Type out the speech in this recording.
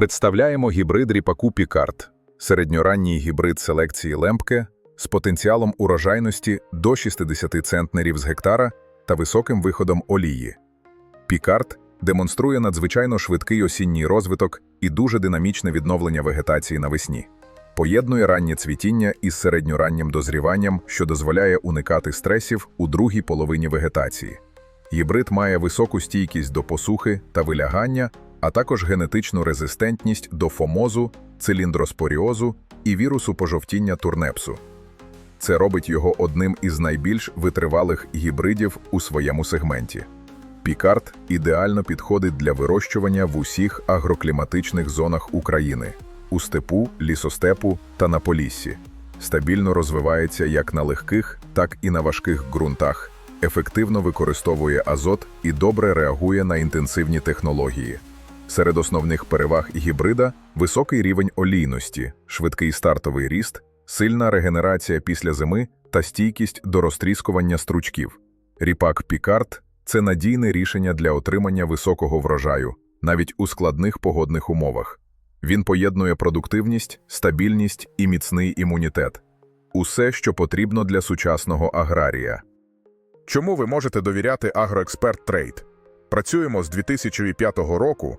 Представляємо гібрид ріпаку Пікард, середньоранній гібрид селекції Лемпке з потенціалом урожайності до 60 центнерів з гектара та високим виходом олії. Пікард демонструє надзвичайно швидкий осінній розвиток і дуже динамічне відновлення вегетації навесні. Поєднує раннє цвітіння із середньораннім дозріванням, що дозволяє уникати стресів у другій половині вегетації. Гібрид має високу стійкість до посухи та вилягання, а також генетичну резистентність до фомозу, циліндроспоріозу і вірусу пожовтіння турнепсу. Це робить його одним із найбільш витривалих гібридів у своєму сегменті. Пікард ідеально підходить для вирощування в усіх агрокліматичних зонах України у степу, лісостепу та на поліссі. Стабільно розвивається як на легких, так і на важких ґрунтах, ефективно використовує азот і добре реагує на інтенсивні технології. Серед основних переваг гібрида високий рівень олійності, швидкий стартовий ріст, сильна регенерація після зими та стійкість до розтріскування стручків. Ріпак Пікард це надійне рішення для отримання високого врожаю, навіть у складних погодних умовах. Він поєднує продуктивність, стабільність і міцний імунітет. Усе, що потрібно для сучасного аграрія. Чому ви можете довіряти Агроексперт Трейд? Працюємо з 2005 року